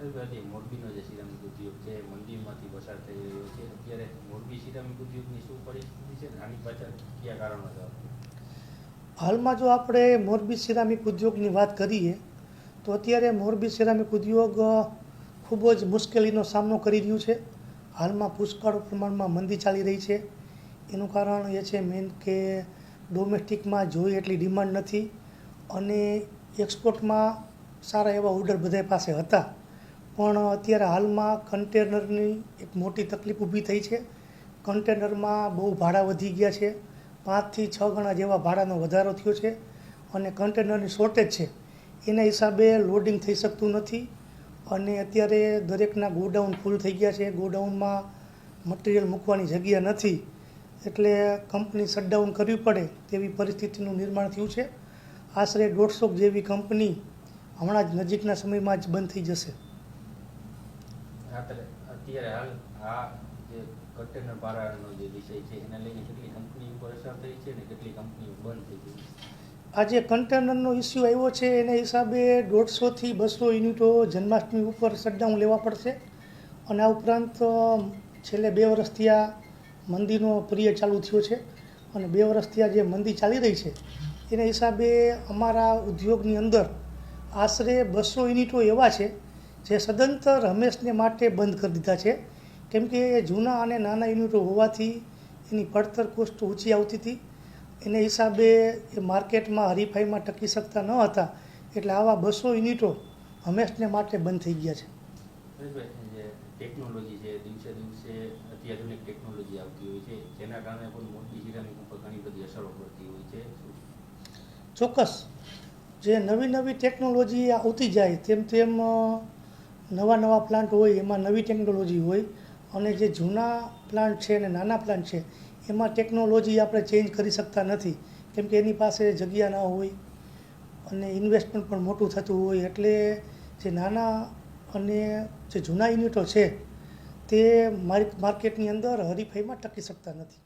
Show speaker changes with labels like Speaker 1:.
Speaker 1: હજી મોરબીનો જે સિરામિક ઉદ્યોગ છે મંદીમાંથી પસાર થઈ રહ્યો છે, અત્યારે મોરબી સિરામિક ઉદ્યોગની શું પરિસ્થિતિ છે? આની પાછળ કયા કારણો
Speaker 2: હાલમાં જો આપણે મોરબી સિરામિક ઉદ્યોગની વાત કરીએ, તો અત્યારે મોરબી સિરામિક ઉદ્યોગ ખૂબ જ મુશ્કેલીનો સામનો કરી રહ્યું છે. હાલમાં પુષ્કળ પ્રમાણમાં મંદી ચાલી રહી છે. એનું કારણ એ છે મેન કે ડોમેસ્ટિકમાં જોઈ એટલી ડિમાન્ડ નથી અને એક્સપોર્ટમાં સારા એવા ઓર્ડર બધા પાસે હતા. પણ અત્યારે હાલમાં કન્ટેનરની એક મોટી તકલીફ ઊભી થઈ છે. કન્ટેનરમાં બહુ ભાડા વધી ગયા છે. પાંચથી છ ગણા જેવા ભાડાનો વધારો થયો છે અને કન્ટેનરની શોર્ટેજ છે. એના હિસાબે લોડિંગ થઈ શકતું નથી અને અત્યારે દરેકના ગોડાઉન ફૂલ થઈ ગયા છે. ગોડાઉનમાં મટીરિયલ મૂકવાની જગ્યા નથી. એટલે કંપની શટડાઉન કરવી પડે તેવી પરિસ્થિતિનું નિર્માણ થયું છે. આશરે દોઢસો જેવી કંપની હમણાં જ નજીકના સમયમાં જ બંધ થઈ જશે.
Speaker 1: અત્યારે અત્યારે હાલ આ જે કન્ટેનર ભાડાનો જે વિષય છે, એને લઈને કેટલી કંપની ઉપર અસર થઈ છે અને કેટલી કંપનીઓ બંધ થઈ છે?
Speaker 2: આ જે કન્ટેનરનો ઇસ્યુ આવ્યો છે, એને હિસાબે દોઢસોથી બસો યુનિટો જન્માષ્ટમી ઉપર શટડાઉન લેવા પડશે. અને આ ઉપરાંત છેલ્લે બે વર્ષથી આ મંદીનો પ્રિય ચાલુ થયો છે. અને બે વર્ષથી આ જે મંદી ચાલી રહી છે, એના હિસાબે અમારા ઉદ્યોગની અંદર આશરે બસો યુનિટો એવા છે જે સદંતર હંમેશને માટે બંધ કરી દીધા છે. કેમ કે એ જૂના અને નાના યુનિટો હોવાથી એની પડતર કોસ્ટ ઊંચી આવતી હતી. એને હિસાબે એ માર્કેટમાં હરીફાઈમાં ટકી શકતા ન હતા એટલે આવા બસો યુનિટો હંમેશને માટે બંધ થઈ ગયા છે.
Speaker 1: ટેકનોલોજી છે દિવસે દિવસે અત્યાધુનિક ટેકનોલોજી આવતી હોય છે જેના કારણે પણ મોટી સિરામિક ઉપર ઘણી બધી અસરો પડતી હોય છે.
Speaker 2: ચોક્કસ. જે નવી નવી ટેકનોલોજી આવતી જાય તેમ તેમ નવા નવા પ્લાન્ટ હોય, એમાં નવી ટેકનોલોજી હોય, અને જે જૂના પ્લાન્ટ છે અને નાના પ્લાન્ટ છે, એમાં ટેકનોલોજી આપણે ચેન્જ કરી શકતા નથી. કેમ કે એની પાસે જગ્યા ના હોય અને ઇન્વેસ્ટમેન્ટ પણ મોટું થતું હોય, એટલે જે નાના અને જે જૂના યુનિટો છે, તે માર્કેટની અંદર હરીફાઈમાં ટકી શકતા નથી.